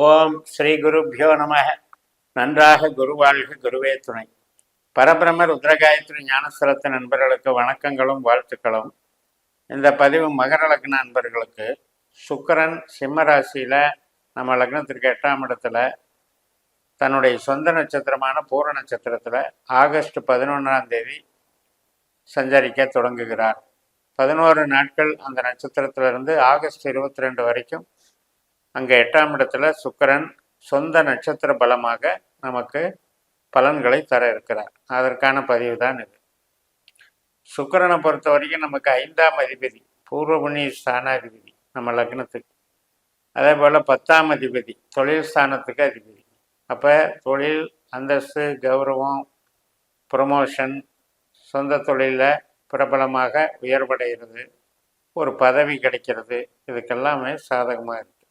ஓம் ஸ்ரீ குருப்பியோ நம நன்றாக குருவாழ்க குருவே துணை. பரபிரம ருத்ரகாயத்ரி ஞானஸ்வரத்து நண்பர்களுக்கு வணக்கங்களும் வாழ்த்துக்களும். இந்த பதிவு மகர லக்ன நண்பர்களுக்கு சுக்கரன் சிம்மராசியில் நம்ம லக்னத்திற்கு எட்டாம் இடத்துல தன்னுடைய சொந்த நட்சத்திரமான பூர நட்சத்திரத்தில் ஆகஸ்ட் பதினொன்றாம் தேதி சஞ்சரிக்க தொடங்குகிறார். பதினோரு நாட்கள் அந்த நட்சத்திரத்திலிருந்து ஆகஸ்ட் இருபத்தி ரெண்டு வரைக்கும் அங்கே எட்டாம் இடத்துல சுக்கரன் சொந்த நட்சத்திர பலமாக நமக்கு பலன்களை தர இருக்கிறார். அதற்கான பதிவு தான் இது. சுக்கரனை பொறுத்த வரைக்கும் நமக்கு ஐந்தாம் அதிபதி பூர்வ புண்ணிய ஸ்தானாதிபதி நம்ம லக்னத்துக்கு. அதே போல் பத்தாம் அதிபதி தொழில் ஸ்தானத்துக்கு அதிபதி. அப்போ தொழில் அந்தஸ்து கௌரவம் ப்ரொமோஷன் சொந்த தொழிலில் பிரபலமாக உயர்வடைகிறது. ஒரு பதவி கிடைக்கிறது. இதுக்கெல்லாமே சாதகமாக இருக்குது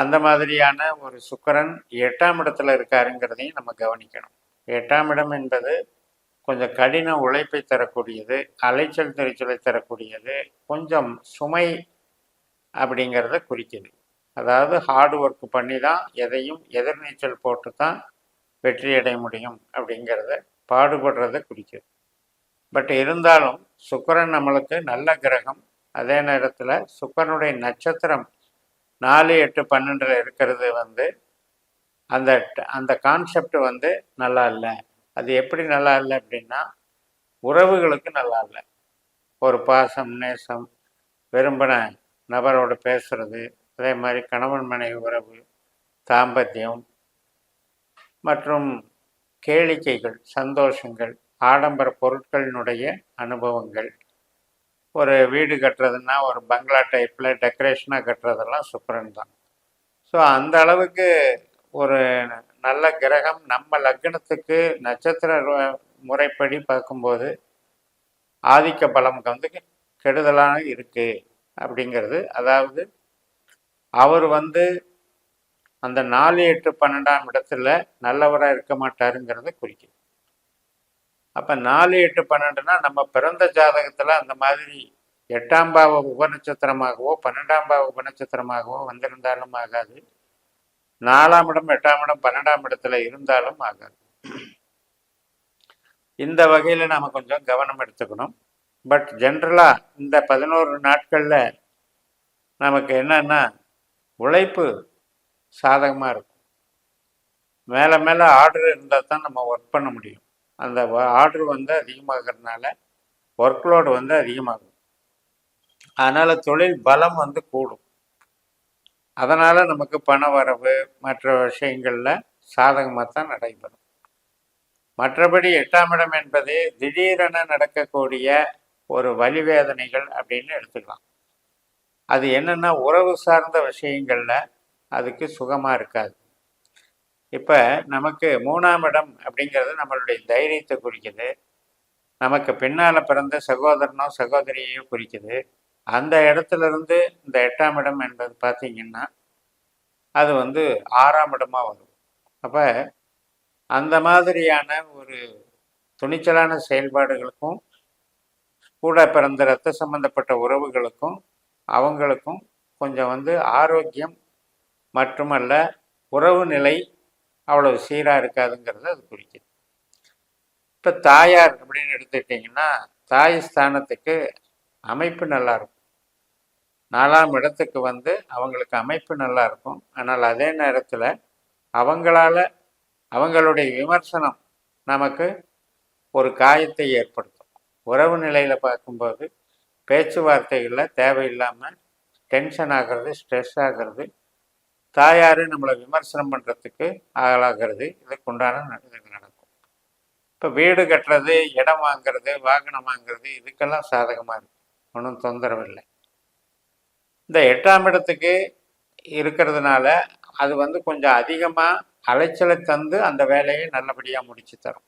அந்த மாதிரியான ஒரு சுக்கரன் எட்டாம் இடத்துல இருக்காருங்கிறதையும் நம்ம கவனிக்கணும். எட்டாம் இடம் என்பது கொஞ்சம் கடின உழைப்பை தரக்கூடியது அலைச்சல் திருச்சலை தரக்கூடியது கொஞ்சம் சுமை அப்படிங்கிறத குறிக்குது. அதாவது ஹார்ட் ஒர்க் பண்ணி தான் எதையும் எதிர்நீச்சல் போட்டு தான் வெற்றி அடைய முடியும் அப்படிங்கிறத பாடுபடுறத குறிக்குது. பட் இருந்தாலும் சுக்கரன் நம்மளுக்கு நல்ல கிரகம். அதே நேரத்தில் சுக்கரனுடைய நட்சத்திரம் நாலு எட்டு பன்னெண்டில் இருக்கிறது வந்து அந்த அந்த கான்செப்ட் வந்து நல்லா இல்லை. அது எப்படி நல்லா இல்லை அப்படின்னா உறவுகளுக்கு நல்லா இல்லை. ஒரு பாசம் நேசம் விரும்பின நபரோடு பேசுறது அதே மாதிரி கணவன் மனைவி உறவு தாம்பத்தியம் மற்றும் கேளிக்கைகள் சந்தோஷங்கள் ஆடம்பர பொருட்களினுடைய அனுபவங்கள். ஒரு வீடு கட்டுறதுன்னா ஒரு பங்களா டைப்பில் டெக்கரேஷனாக கட்டுறதெல்லாம் சுக்கரன் தான். ஸோ அந்த அளவுக்கு ஒரு நல்ல கிரகம். நம்ம லக்னத்துக்கு நட்சத்திர முறைப்படி பார்க்கும்போது ஆதிக்க பலம் வந்து கெடுதலான இருக்குது அப்படிங்கிறது. அதாவது அவர் வந்து அந்த நாலு எட்டு பன்னெண்டாம் இடத்துல நல்லவராக இருக்க மாட்டாருங்கிறத குறிக்குது அப்ப நாலு எட்டு பன்னெண்டுனா நம்ம பிறந்த ஜாதகத்துல அந்த மாதிரி எட்டாம் பாவ உபநட்சத்திரமாகவோ பன்னெண்டாம் பாவ உபநட்சத்திரமாகவோ வந்திருந்தாலும் ஆகாது. நாலாம் இடம் எட்டாம் இடம் பன்னெண்டாம் இடத்துல இருந்தாலும் ஆகாது. இந்த வகையில நாம கொஞ்சம் கவனம் எடுத்துக்கணும். பட் ஜென்ரலா இந்த பதினோரு நாட்கள்ல நமக்கு என்னன்னா உழைப்பு சாதகமா இருக்கும். மேல மேல ஆர்டர் இருந்தால் தான் நம்ம ஒர்க் பண்ண முடியும். அந்த ஆர்டர் வந்து அதிகமாகிறதுனால ஒர்க்லோடு வந்து அதிகமாகும். அதனால் தொழில் பலம் வந்து கூடும். அதனால் நமக்கு பண வரவு மற்ற விஷயங்களில் சாதகமாக தான் நடைபெறும். மற்றபடி எட்டாம் இடம் என்பது திடீரென நடக்கக்கூடிய ஒரு வலிவேதனைகள் அப்படின்னு எடுத்துக்கலாம். அது என்னென்னா உறவு சார்ந்த விஷயங்களில் அதுக்கு சுகமாக இருக்காது. இப்போ நமக்கு மூணாம் இடம் அப்படிங்கிறது நம்மளுடைய தைரியத்தை குறிக்குது. நமக்கு பின்னால் பிறந்த சகோதரனோ சகோதரியையோ குறிக்குது. அந்த இடத்துலருந்து இந்த எட்டாம் இடம் என்பது பார்த்தீங்கன்னா அது வந்து ஆறாம் இடமாக வரும். அப்போ அந்த மாதிரியான ஒரு துணிச்சலான செயல்பாடுகளுக்கும் கூட பிறந்த ரத்த சம்பந்தப்பட்ட உறவுகளுக்கும் அவங்களுக்கும் கொஞ்சம் வந்து ஆரோக்கியம் மட்டுமல்ல உறவு நிலை அவ்வளவு சீராக இருக்காதுங்கிறத அது குறிக்குது. இப்போ தாயார் அப்படின்னு எடுத்துக்கிட்டிங்கன்னா தாய் ஸ்தானத்துக்கு அமைப்பு நல்லா இருக்கும். நாலாம் இடத்துக்கு வந்து அவங்களுக்கு அமைப்பு நல்லா இருக்கும். ஆனால் அதே நேரத்தில் அவங்களால அவங்களுடைய விமர்சனம் நமக்கு ஒரு காயத்தை ஏற்படுத்தும். உறவு நிலையில் பார்க்கும்போது பேச்சுவார்த்தைகளில் தேவையில்லாமல் டென்ஷன் ஆகிறது ஸ்ட்ரெஸ் ஆகிறது தாயார் நம்மளை விமர்சனம் பண்ணுறதுக்கு ஆளாகிறது. இதுக்கு உண்டான இது நடக்கும். இப்போ வீடு கட்டுறது இடம் வாங்குறது வாகனம் வாங்குறது இதுக்கெல்லாம் சாதகமாக இருக்கும் ஒன்றும் தொந்தரவு இல்லை இந்த எட்டாம் இடத்துக்கு இருக்கிறதுனால அது வந்து கொஞ்சம் அதிகமாக அலைச்சலை தந்து அந்த வேலையை நல்லபடியாக முடிச்சு தரும்.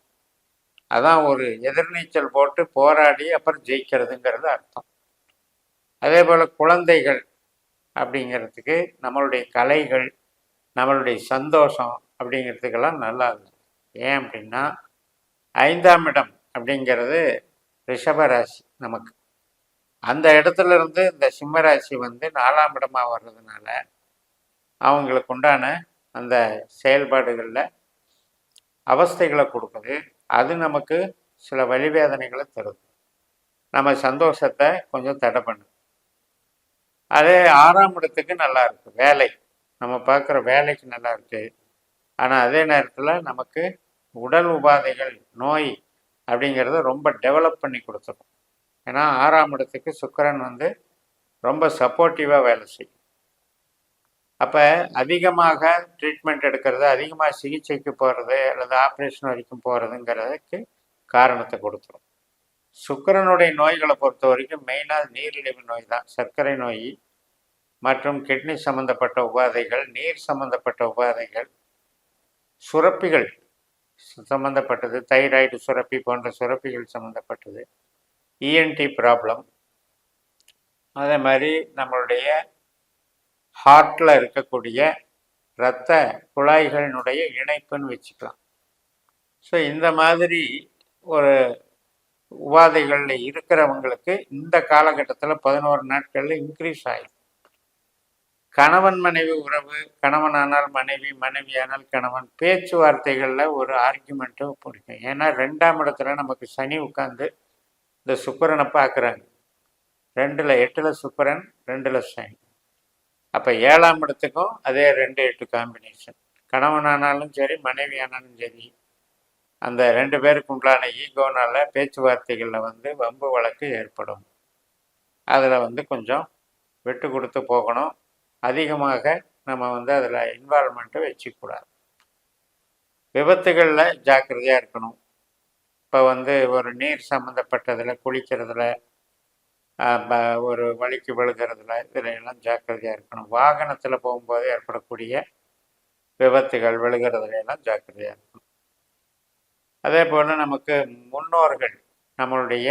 அதான் ஒரு எதிர்நீச்சல் போட்டு போராடி அப்புறம் ஜெயிக்கிறதுங்கிறது அர்த்தம். அதே போல் குழந்தைகள் அப்படிங்கிறதுக்கு நம்மளுடைய கலைகள் நம்மளுடைய சந்தோஷம் அப்படிங்கிறதுக்கெல்லாம் நல்லா இருக்கும் ஏன் அப்படின்னா ஐந்தாம் இடம் அப்படிங்கிறது ரிஷபராசி நமக்கு. அந்த இடத்துல இருந்து இந்த சிம்மராசி வந்து நாலாம் இடமாக வர்றதுனால அவங்களுக்கு உண்டான அந்த செயல்பாடுகளில் அவஸ்தைகளை கொடுக்குது. அது நமக்கு சில வழிவேதனைகளை தருது. நம்ம சந்தோஷத்தை கொஞ்சம் தடை பண்ணுது. அதே ஆறாம் இடத்துக்கு நல்லா இருக்கு வேலை. நம்ம பார்க்குற வேலைக்கு நல்லா இருக்கு. ஆனால் அதே நேரத்தில் நமக்கு உடல் உபாதைகள் நோய் அப்படிங்கிறத ரொம்ப டெவலப் பண்ணி கொடுத்துரும். ஏன்னா ஆறாம் இடத்துக்கு சுக்கரன் வந்து ரொம்ப சப்போர்ட்டிவாக வேலை செய்யும். அப்போ அதிகமாக ட்ரீட்மெண்ட் எடுக்கிறது அதிகமாக சிகிச்சைக்கு போகிறது அல்லது ஆப்ரேஷன் வரைக்கும் போகிறதுங்கிறதுக்கு காரணத்தை கொடுத்துரும். சுக்கிரனுடைய நோய்களை பொறுத்த வரைக்கும் மெயினாக நீரிழிவு நோய் தான். சர்க்கரை நோய் மற்றும் கிட்னி சம்பந்தப்பட்ட உபாதைகள் நீர் சம்பந்தப்பட்ட உபாதைகள் சுரப்பிகள் சம்பந்தப்பட்டது தைராய்டு சுரப்பி போன்ற சுரப்பிகள் சம்பந்தப்பட்டது இஎன்டி ப்ராப்ளம் அதே மாதிரி நம்மளுடைய ஹார்ட்டில் இருக்கக்கூடிய இரத்த குழாய்களினுடைய இணைப்புன்னு வச்சுக்கலாம். ஸோ இந்த மாதிரி ஒரு உபாதைகளில் இருக்கிறவங்களுக்கு இந்த காலகட்டத்தில் பதினோரு நாட்களில் இன்க்ரீஸ் ஆகிடும் கணவன் மனைவி உறவு கணவனானால் மனைவி மனைவியானால் கணவன் பேச்சுவார்த்தைகளில் ஒரு ஆர்குமெண்ட்டும் பிடிக்கும் ஏன்னா ரெண்டாம் இடத்துல நமக்கு சனி உட்காந்து இந்த சுக்கரனை பார்க்குறாங்க. ரெண்டில் எட்டில் சுக்கரன் ரெண்டில் சனி. அப்போ ஏழாம் இடத்துக்கும் அதே ரெண்டு எட்டு காம்பினேஷன் கணவனானாலும் சரி மனைவி ஆனாலும் சரி அந்த ரெண்டு பேருக்கு உண்டான ஈகோனால பேச்சுவார்த்தைகளில் வந்து வம்பு வழக்கு ஏற்படும். அதில் வந்து கொஞ்சம் விட்டு கொடுத்து போகணும். அதிகமாக நம்ம வந்து அதில் இன்வால்மெண்ட்டை வச்சுக்கூடாது விபத்துகளில் ஜாக்கிரதையாக இருக்கணும். இப்போ வந்து ஒரு நீர் சம்மந்தப்பட்டதில் குளிக்கிறதுல ஒரு வழிக்கு விழுகிறதுல இதில் எல்லாம் ஜாக்கிரதையாக இருக்கணும். வாகனத்தில் போகும்போது ஏற்படக்கூடிய விபத்துகள் விழுகிறதுல எல்லாம் ஜாக்கிரதையாக இருக்கணும். அதே போல் நமக்கு முன்னோர்கள் நம்மளுடைய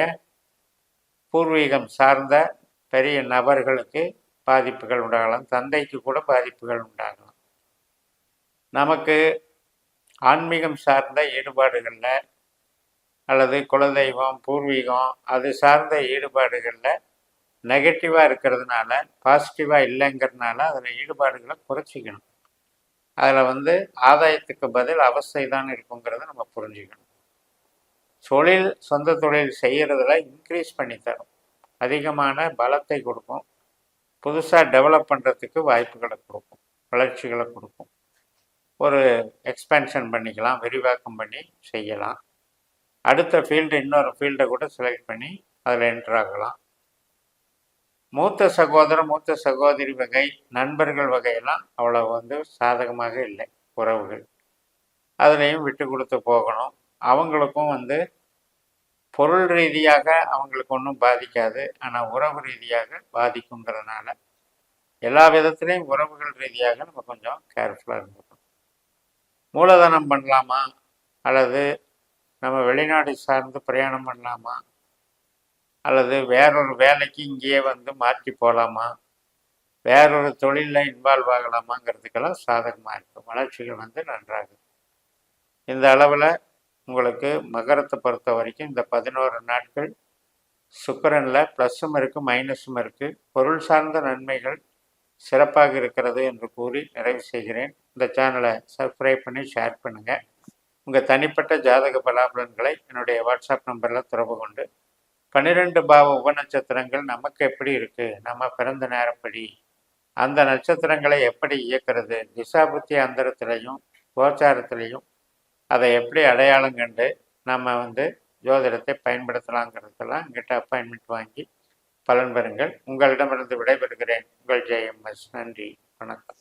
பூர்வீகம் சார்ந்த பெரிய நபர்களுக்கு பாதிப்புகள் உண்டாகலாம் தந்தைக்கு கூட பாதிப்புகள் உண்டாகலாம். நமக்கு ஆன்மீகம் சார்ந்த ஈடுபாடுகளில் அல்லது குலதெய்வம் பூர்வீகம் அது சார்ந்த ஈடுபாடுகளில் நெகட்டிவாக இருக்கிறதுனால பாசிட்டிவாக இல்லைங்கிறதுனால அதில் ஈடுபாடுகளை குறைச்சிக்கணும். அதில் வந்து ஆதாயத்துக்கு பதில் அவஸ்தை தான் இருக்குங்கிறத நம்ம புரிஞ்சுக்கணும். தொழில் சொந்த தொழில் செய்கிறதுல இன்க்ரீஸ் பண்ணி தரும். அதிகமான பலத்தை கொடுக்கும். புதுசாக டெவலப் பண்ணுறதுக்கு வாய்ப்புகளை கொடுக்கும். வளர்ச்சிகளை கொடுக்கும். ஒரு எக்ஸ்பென்ஷன் பண்ணிக்கலாம் விரிவாக்கம் பண்ணி செய்யலாம். அடுத்த ஃபீல்டு இன்னொரு ஃபீல்டை கூட செலக்ட் பண்ணி அதில் என்ட்ராகலாம் மூத்த சகோதரர் மூத்த சகோதரி வகை நண்பர்கள் வகையெல்லாம் அவ்வளோ வந்து சாதகமாக இல்லை உறவுகள். அதுலேயும் விட்டு கொடுத்து போகணும். அவங்களுக்கும் வந்து பொருள் ரீதியாக அவங்களுக்கு ஒன்றும் பாதிக்காது. ஆனால் உறவு ரீதியாக பாதிக்குங்கிறதுனால எல்லா விதத்துலேயும் உறவுகள் ரீதியாக நம்ம கொஞ்சம் கேர்ஃபுல்லாக இருந்துக்கணும். மூலதனம் பண்ணலாமா? அல்லது நம்ம வெளிநாடு சார்ந்து பிரயாணம் பண்ணலாமா? அல்லது வேறொரு வேலைக்கு இங்கேயே வந்து மாற்றி போகலாமா வேறொரு தொழிலில் இன்வால்வ் ஆகலாமாங்கிறதுக்கெல்லாம் சாதகமாக இருக்கும். வளர்ச்சிகள் வந்து நன்றாக இந்த அளவில் உங்களுக்கு மகரத்தை பொறுத்த வரைக்கும் இந்த பதினோரு நாட்கள் சுக்கரனில் ப்ளஸ்ஸும் இருக்குது மைனஸும் இருக்குது பொருள் சார்ந்த நன்மைகள் சிறப்பாக இருக்கிறது என்று கூறி நிறைவு செய்கிறேன். இந்த சேனலை சப்ஸ்கிரைப் பண்ணி ஷேர் பண்ணுங்கள் உங்கள் தனிப்பட்ட ஜாதக பலாபலன்களை என்னுடைய வாட்ஸ்அப் நம்பரில் தொடர்பு கொண்டு பன்னிரெண்டு பாவ உபநட்சத்திரங்கள் நமக்கு எப்படி இருக்குது நம்ம பிறந்த நேரப்படி அந்த நட்சத்திரங்களை எப்படி இயக்கிறது? திசாபுத்தி அந்தரத்திலையும் கோச்சாரத்திலையும் அதை எப்படி அடையாளம் கண்டு நம்ம வந்து ஜோதிடத்தை பயன்படுத்தலாங்கிறதுக்கெல்லாம் எங்கிட்ட அப்பாயின்மெண்ட் வாங்கி பலன் பெறுங்கள். உங்களிடமிருந்து விடைபெறுகிறேன். உங்கள் ஜெயம்எஸ். நன்றி. வணக்கம்.